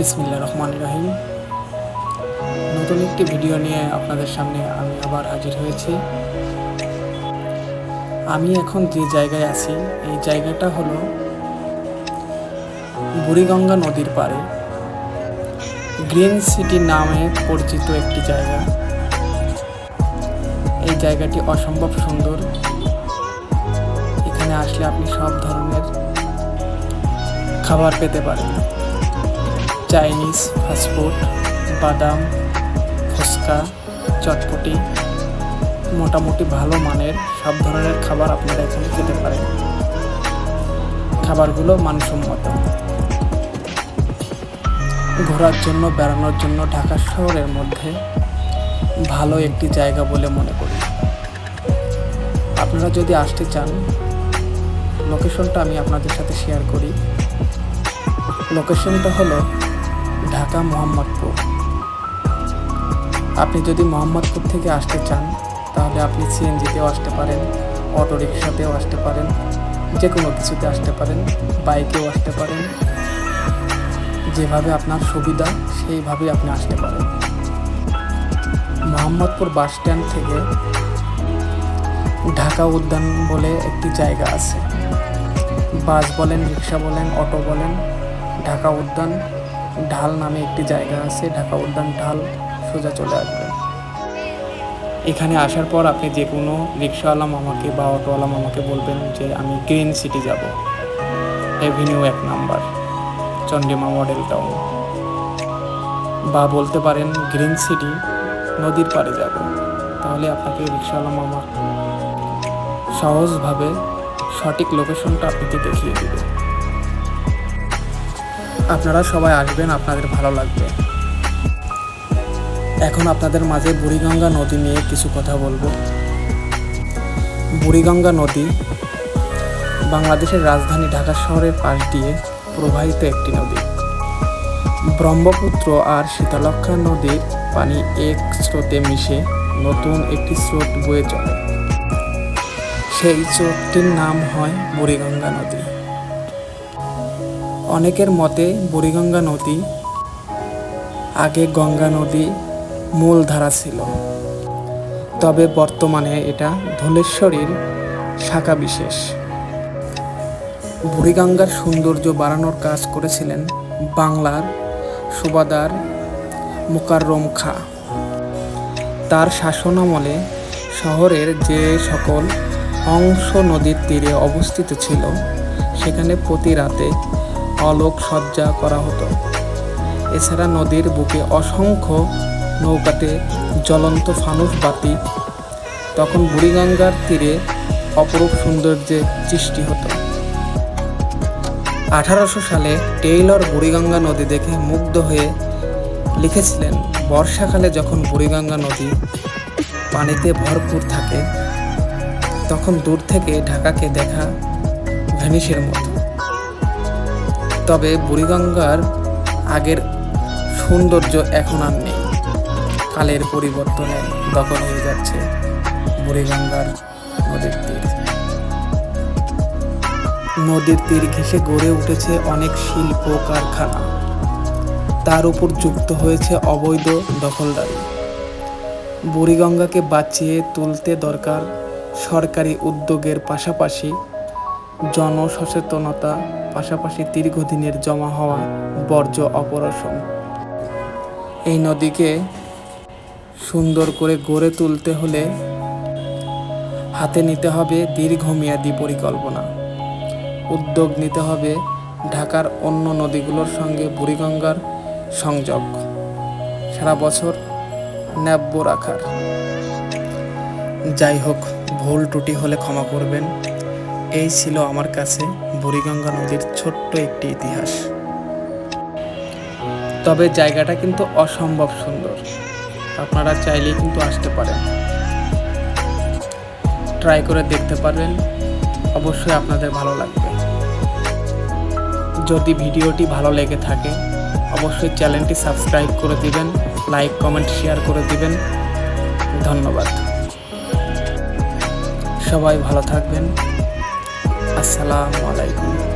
বিসমিল্লা রহমান রহিম। নতুন একটি ভিডিও নিয়ে আপনাদের সামনে আমি আবার হাজির হয়েছি। আমি এখন যে জায়গায় আছি, এই জায়গাটা হলো বুড়িগঙ্গা নদীর পাড়ে। গ্রিন সিটি নামে পরিচিত একটি জায়গা। এই জায়গাটি অসম্ভব সুন্দর। এখানে আসলে আপনি সব ধরনের খাবার পেতে পারেন। চাইনিজ ফাস্টফুড বাদাম, ফুচকা, চটপটি, মোটামুটি ভালো মানের সব ধরনের খাবার আপনারা এখানে খেতে পারেন। খাবারগুলো মানসম্মত। ঘোরার জন্য, বেড়ানোর জন্য ঢাকা শহরের মধ্যে ভালো একটি জায়গা বলে মনে করি। আপনারা যদি আসতে চান, লোকেশনটা আমি আপনাদের সাথে শেয়ার করি। লোকেশনটা হলো ঢাকা মোহাম্মদপুর। আপনি যদি মোহাম্মদপুর থেকে আসতে চান, তাহলে আপনি সিএনজিতেও আসতে পারেন অটো রিক্সাতেও আসতে পারেন যে কোনো কিছুতে আসতে পারেন, বাইকেও আসতে পারেন। যেভাবে আপনার সুবিধা সেইভাবে আপনি আসতে পারেন। মোহাম্মদপুর বাস স্ট্যান্ড থেকে ঢাকা উদ্যান বলে একটি জায়গা আছে। বাস বলেন, রিক্সা বলেন, অটো বলেন, ঢাকা উদ্যান ঢাল নামে একটি জায়গা আছে, ঢাকা উদ্যান ঢাল, সোজা চলে আসবেন এখানে আসার পর আপনি যে কোনো রিক্সাওয়ালা মামাকে বা অটোওয়ালা মামাকে বলবেন যে, আমি গ্রিন সিটি যাব। এভিনিউ এক নাম্বার, চন্ডিমা মডেল টাউন। বা বলতে পারেন, গ্রিন সিটি, নদীর পাড়ে যাব। তাহলে আপনাকে রিক্সাওয়ালা মামা সহজভাবে সঠিক লোকেশনটা আপনাকে দেখিয়ে দেবে। আপনারা সবাই আসবেন, আপনাদের ভালো লাগবে। এখন আপনাদের মাঝে বুড়িগঙ্গা নদী নিয়ে কিছু কথা বলব। বুড়িগঙ্গা নদী বাংলাদেশের রাজধানী ঢাকা শহরের পাশ দিয়ে প্রবাহিত একটি নদী। ব্রহ্মপুত্র আর শীতলক্ষা নদীর পানি এক স্রোতে মিশে নতুন একটি স্রোত বয়ে চলে। সেই স্রোতটির নাম হয় বুড়িগঙ্গা নদী। অনেকের মতে বুড়িগঙ্গা নদী আগে গঙ্গা নদী মূল ধারা ছিল। তবে বর্তমানে এটা ধলেশ্বরীর শাখা বিশেষ। বুড়িগঙ্গার সৌন্দর্য বাড়ানোর কাজ করেছিলেন বাংলার সুবাদার মুকাররম খা। তার শাসনামলে শহরের যে সকল অংশ নদীর তীরে অবস্থিত ছিল, সেখানে প্রতি রাতে অলোক সজ্জা করা হতো। এছাড়া নদীর বুকে অসংখ্য নৌকাতে জ্বলন্ত ফানুস বাতি, তখন বুড়িগঙ্গার তীরে অপরূপ সৌন্দর্যের সৃষ্টি হতো। আঠারোশো সালে টেইলর বুড়িগঙ্গা নদী দেখে মুগ্ধ হয়ে লিখেছিলেন, বর্ষাকালে যখন বুড়িগঙ্গা নদী পানিতে ভরপুর থাকে, তখন দূর থেকে ঢাকাকে দেখা ভেনিসের মতো। তবে বুড়িগঙ্গার আগের সৌন্দর্য এখন আর নেই। কালের পরিবর্তনে দখল হয়ে যাচ্ছে বুড়িগঙ্গার নদীর তীর। নদীর তীর ঘেঁষে গড়ে উঠেছে অনেক শিল্প কারখানা। তার উপর যুক্ত হয়েছে অবৈধ দখলদারি। বুড়িগঙ্গাকে বাঁচিয়ে তুলতে দরকার সরকারি উদ্যোগের পাশাপাশি জনসচেতনতা পাশাপাশি দীর্ঘদিনের জমা হওয়া বর্জ্য অপরাশন এই নদীকে সুন্দর করে গড়ে তুলতে হলে হাতে নিতে হবে দীর্ঘমেয়াদী পরিকল্পনা। উদ্যোগ নিতে হবে ঢাকার অন্য নদীগুলোর সঙ্গে বুড়িগঙ্গার সংযোগ। সারা বছর ন্যাব্য রাখার। যাই হোক, ভুল ত্রুটি হলে ক্ষমা করবেন। এই ছিল আমার কাছে বুড়িগঙ্গা নদীর ছোট্ট একটি ইতিহাস। তবে জায়গাটা কিন্তু অসম্ভব সুন্দর। আপনারা চাইলেই কিন্তু আসতে পারেন। ট্রাই করে দেখতে পারবেন। অবশ্যই আপনাদের ভালো লাগবে। যদি ভিডিওটি ভালো লেগে থাকে, অবশ্যই চ্যানেলটি সাবস্ক্রাইব করে দিবেন, লাইক, কমেন্ট, শেয়ার করে দিবেন। ধন্যবাদ। সবাই ভালো থাকবেন। আসসালামু আলাইকুম